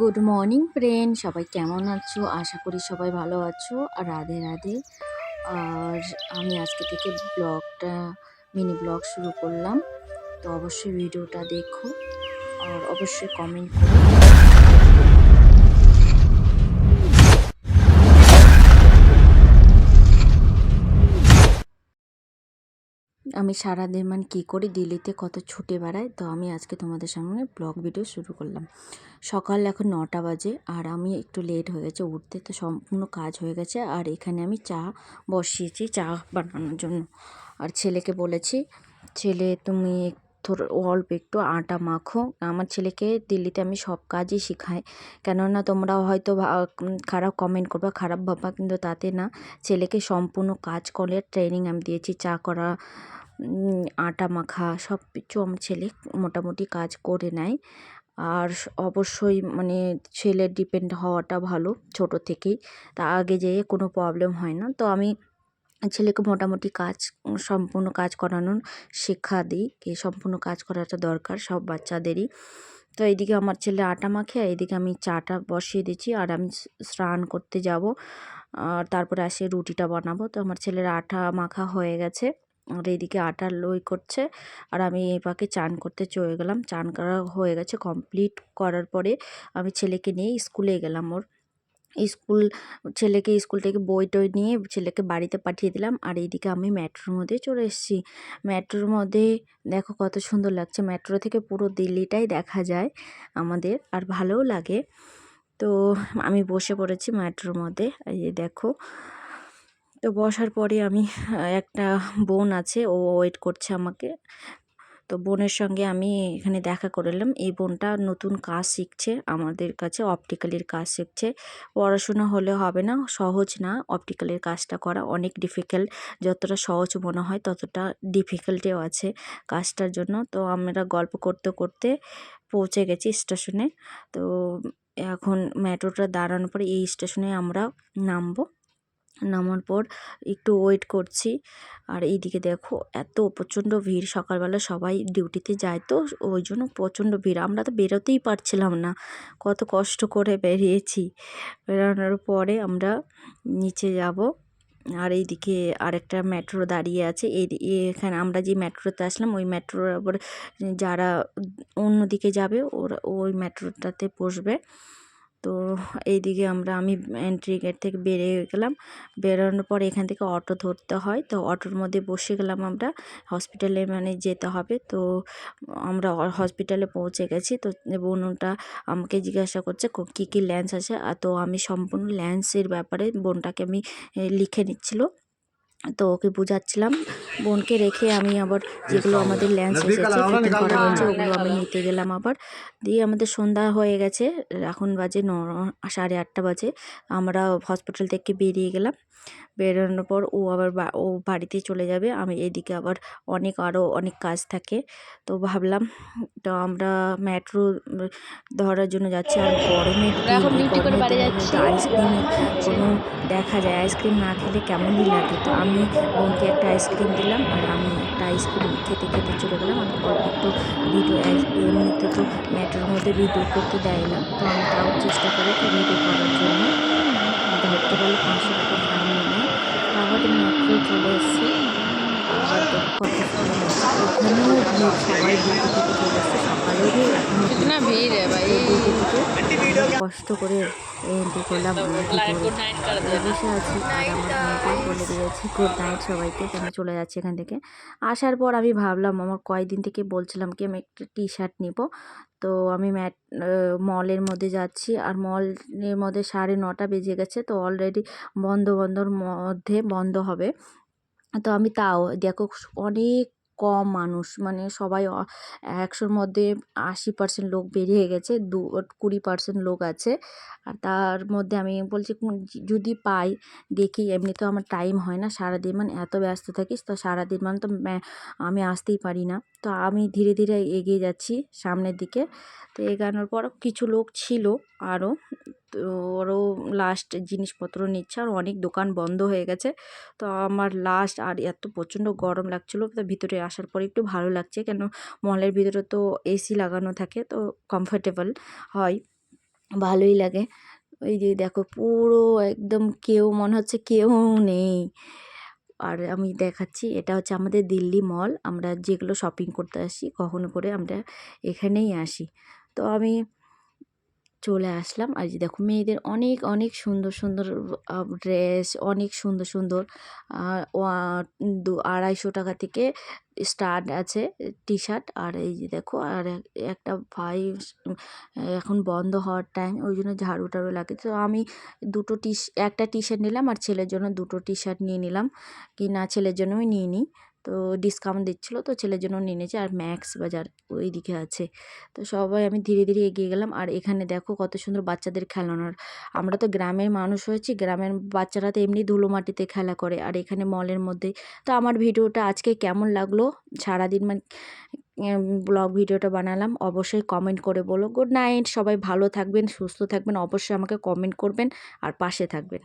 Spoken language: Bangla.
গুড মর্নিং ফ্রেন্ড সবাই কেমন আছো? আশা করি সবাই ভালো আছো। আর রাধে রাধে। আর আমি আজকে থেকে ব্লগটা মিনি ব্লগ শুরু করলাম। তো অবশ্যই ভিডিওটা দেখো। আর অবশ্যই কমেন্ট করো। আমি সারাদিন মানে কী করি? দিল্লিতে কত ছুটে বেড়াই? তো আমি আজকে তোমাদের সামনে ব্লগ ভিডিও শুরু করলাম। সকাল এখন নটা বাজে আর আমি একটু লেট হয়ে গেছে উঠতে। তো সম্পূর্ণ কাজ হয়ে গেছে আর এখানে আমি চা বসিয়েছি, চা বানানোর জন্য। আর ছেলেকে বলেছি, ছেলে, তুমি অল্প একটু আটা মাখো। আমার ছেলেকে দিল্লিতে আমি সব কাজই শেখাই। কেননা তোমরা হয়তো খারাপ কমেন্ট করবা, খারাপ ভাবা কিন্তু তাতে না, ছেলেকে সম্পূর্ণ কাজ করে ট্রেনিং আমি দিয়েছি। চা করা আটা মাখা, সব কিছু আমার ছেলে মোটামুটি কাজ করে নেয়। আর অবশ্যই মানে ছেলের ডিপেন্ড হওয়াটা ভালো, ছোটো থেকেই। তা আগে যেয়ে কোনো প্রবলেম হয় না। তো আমি ছেলেকে মোটামুটি কাজ, সম্পূর্ণ কাজ করানোর শিক্ষা দিই, কি সম্পূর্ণ কাজ করাটা দরকার সব বাচ্চাদেরই। তো এইদিকে আমার ছেলে আটা মাখে এইদিকে আমি চাটা বসিয়ে দিচ্ছি, আর আমি স্নান করতে যাব। আর তারপরে আসে রুটিটা বানাবো। তো আমার ছেলের আটা মাখা হয়ে গেছে, আর এইদিকে আটা লই করছে, আর আমি এই পাকে চান করতে চলে গেলাম। চান করা হয়ে গেছে কমপ্লিট করার পরে আমি ছেলেকে নিয়ে স্কুলে গেলাম ওর। স্কুল, ছেলেকে স্কুল থেকে বই টই নিয়ে ছেলেকে বাড়িতে পাঠিয়ে দিলাম। আর এইদিকে আমি মেট্রোর মধ্যে চলে এসেছি। মেট্রোর মধ্যে দেখো কত সুন্দর লাগছে। মেট্রো থেকে পুরো দিল্লিটাই দেখা যায় আমাদের, আর ভালোও লাগে। তো আমি বসে পড়েছি মেট্রোর মধ্যে। এই যে দেখো, তো বসার পরে আমি একটা বোন আছে, ও ওয়েট করছে আমাকে। তো বোনের সঙ্গে আমি এখানে দেখা করলাম এই বোনটা নতুন কাজ শিখছে, আমাদের কাছে অপটিক্যালের কাজ শিখছে। পড়াশোনা হলে হবে না, সহজ না অপটিক্যালের কাজটা করা। অনেক ডিফিকাল্ট যতটা সহজ মনে হয় ততটা ডিফিকাল্টিও আছে কাজটার জন্য। তো আমরা গল্প করতে করতে পৌঁছে গেছি স্টেশনে তো এখন মেট্রোটা দাঁড়ানোর পরে এই স্টেশনে আমরা নামবো। নামার পর একটু ওয়েট করছি। আর এইদিকে দেখো, এত প্রচণ্ড ভিড়। সকালবেলা সবাই ডিউটিতে যায় তো, ওই জন্য প্রচণ্ড ভিড়। আমরা তো বেরোতেই পারছিলাম না। কত কষ্ট করে বেরিয়েছি। বেরোনোর পরে আমরা নিচে যাব। আর এইদিকে আরেকটা মেট্রো দাঁড়িয়ে আছে। এই এখানে আমরা যে মেট্রোতে আসলাম, ওই মেট্রোর আবার যারা অন্যদিকে যাবে, ওরা ওই মেট্রোটাতে বসবে। তো এইদিকে আমরা, আমি এন্ট্রি গেট থেকে বেরিয়ে গেলাম। বেরোনোর পর এখান থেকে অটো ধরতে হয়। তো অটোর মধ্যে বসে গেলাম আমরা। হসপিটালে মানে যেতে হবে। তো আমরা হসপিটালে পৌঁছে গেছি। তো বোনটা আমাকে জিজ্ঞাসা করছে, কী কী ল্যান্স আছে? তো আমি সম্পূর্ণ ল্যান্সের ব্যাপারে বোনটাকে আমি লিখে নিচ্ছিলো। তো ওকে বোঝাচ্ছিলাম। বোনকে রেখে আমি আবার যেগুলো আমাদের ল্যান্স এসেছে ফিটিং করা হয়েছে ওগুলো আমি নিতে গেলাম আবার। দিয়ে আমাদের সন্ধ্যা হয়ে গেছে এখন বাজে ন সাড়ে আটটা বাজে আমরা হসপিটাল থেকে বেরিয়ে গেলাম। বেরোনোর পর ও আবার ও বাড়িতে চলে যাবে আমি এদিকে আবার অনেক আরও অনেক কাজ থাকে। তো ভাবলাম তো আমরা মেট্রো ধরার জন্য যাচ্ছি আর গরমে আইসক্রিম কোনো দেখা যায় আইসক্রিম না খেলে কেমনই লাগে? তো আমি আমি বোনকে একটা আইসক্রিম দিলাম আর আমি একটা আইসক্রিম খেতে খেতে চলে গেলাম। আমি অল্প একটু ভিডিও এমনিতে তো ম্যাটের মধ্যে ভিডিও করতে দেয় না। তো আমি তাও চেষ্টা করি ভিডিও করার জন্য। ধরতে পারলে পাঁচশো টাকা ফাইন নেয় আমাদের ম্যাট্রো চলে এসেছি। আর সবাই দুটো থেকে চলে এসছে সকালেও এখনও ভিড় ভাই। কষ্ট করে এন্ট্রি করলাম বসে আছি আর আমার বলে দিয়েছি। গুড নাইট সবাইকে আমি চলে যাচ্ছি এখান থেকে। আসার পর আমি ভাবলাম, আমার কয়েকদিন থেকে বলছিলাম কি, আমি একটা টি শার্ট নিব। তো আমি ম্যাট মলের মধ্যে যাচ্ছি আর মলের মধ্যে সাড়ে নটা বেজে গেছে, তো অলরেডি বন্ধ বন্ধর মধ্যে বন্ধ হবে। তো আমি তাও, দেখো, অনেক কম মানুষ। মানে সবাই একশোর মধ্যে আশি পার্সেন্ট লোক বেরিয়ে গেছে, দু, কুড়ি পার্সেন্ট লোক আছে। আর তার মধ্যে আমি বলছি যদি পাই, দেখি। এমনি তো আমার টাইম হয় না, সারাদিন মানে এত ব্যস্ত থাকিস, তো সারাদিন মানে তো আমি আসতেই পারি না। তো আমি ধীরে ধীরে এগিয়ে যাচ্ছি সামনের দিকে। তো এগানোর পর কিছু লোক ছিল আরও। ওরও লাস্ট জিনিসপত্র নিচ্ছে আর অনেক দোকান বন্ধ হয়ে গেছে। তো আমার লাস্ট আর এত প্রচণ্ড গরম লাগছিল, তো ভিতরে আসার পরে একটু ভালো লাগছে কেন মলের ভিতরে তো এসি লাগানো থাকে, তো কমফোর্টেবল হয়, ভালোই লাগে। ওই যে দেখো পুরো একদম কেউ, মনে হচ্ছে কেউ নেই। আর আমি দেখাচ্ছি, এটা হচ্ছে আমাদের দিল্লি মল আমরা যেগুলো শপিং করতে আসি, কখনো করে আমরা এখানেই আসি। তো আমি চলে আসলাম। আর যে দেখো, মেয়েদের অনেক অনেক সুন্দর সুন্দর ড্রেস অনেক সুন্দর সুন্দর দু, আড়াইশো টাকা থেকে স্টার্ট আছে টি শার্ট আর এই যে দেখো, আর একটা ভাই এখন বন্ধ হওয়ার টাইম ওই জন্য ঝাড়ু টাড়ু লাগে তো আমি দুটো টি, একটা টি শার্ট নিলাম আর ছেলের জন্য দুটো টি শার্ট নিয়ে নিলাম। কি না, ছেলের জন্যই নিয়ে নিই। তো ডিসকাউন্ট দিচ্ছিল। তো ছেলের জন্য নিয়ে নিয়েছে আর ম্যাক্স বাজার ওই দিকে আছে। তো সবাই আমি ধীরে ধীরে এগিয়ে গেলাম। আর এখানে দেখো কত সুন্দর বাচ্চাদের খেলানোর। আমরা তো গ্রামের মানুষ হয়েছি। গ্রামের বাচ্চারা তো এমনি ধুলো মাটিতে খেলা করে। আর এখানে মলের মধ্যে। তো আমার ভিডিওটা আজকে কেমন লাগল? সারাদিন মানে ব্লগ ভিডিওটা বানালাম। অবশ্যই কমেন্ট করে বলো। গুড নাইট সবাই ভালো থাকবেন, সুস্থ থাকবেন। অবশ্যই আমাকে কমেন্ট করবেন। আর পাশে থাকবেন।